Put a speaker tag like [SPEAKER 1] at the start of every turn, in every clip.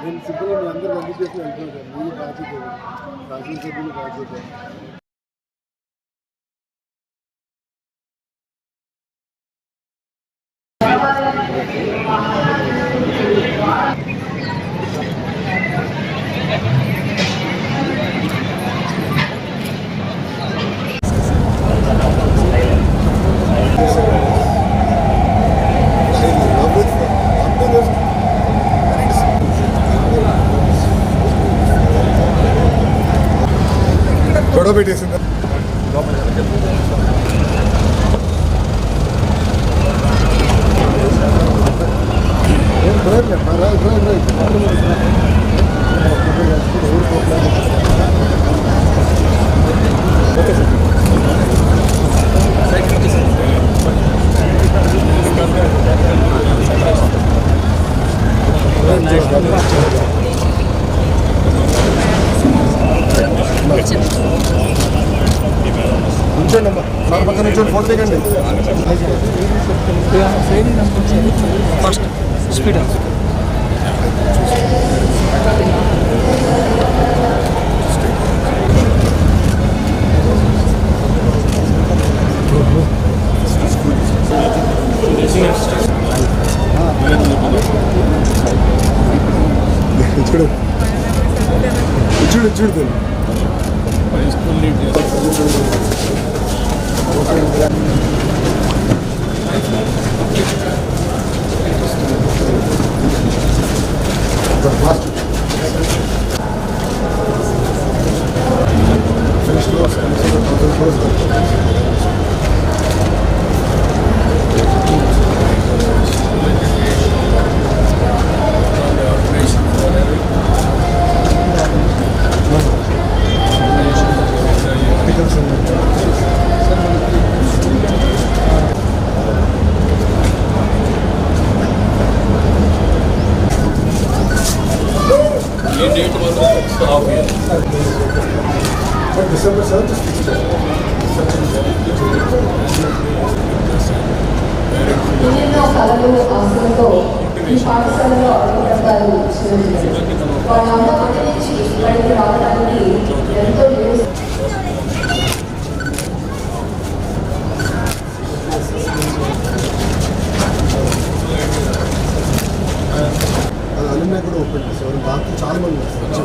[SPEAKER 1] నేను సింపుల్గా మీ అందరూ పంపించేసి వెళ్తున్నాను సార్. మీరు బాధ్యత శాసనసభ్యులు బాధ్యత. గొడవ పెట్టేసిందా. ఏం సార్ పక్కన నుంచోండి ఫోటో దిగండి
[SPEAKER 2] ఫస్ట్ స్పీడ్
[SPEAKER 1] చూడు. చూడు చూడు. Thank you. డిసెంబర్ సెవెంత్
[SPEAKER 3] ఎన్నెన్నో కళలు ఆశలతో ఈ పాఠశాలలో చిరంజీవి వాళ్ళ అమ్మ అక్కడి నుంచి ఇక్కడికి రావడానికి ఎంతో న్యూస్
[SPEAKER 1] అలుమ్నాయ్ కూడా ఓపెన్ చేసేవారు దాంట్లో చాలా మంది వస్తారు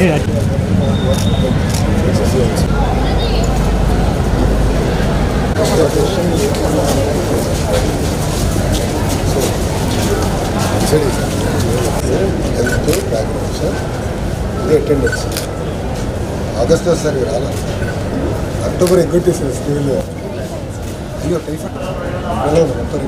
[SPEAKER 1] సరే హెల్త్ బ్యాక్గ్రౌండ్ సార్ ఇది అటెండెన్స్ ఆగస్ట్లో సార్ ఇవి రాలా అక్టోబర్ ఎగ్గొట్టేసారు స్కూల్లో అయ్యో టైఫాయిడ్ మొత్తం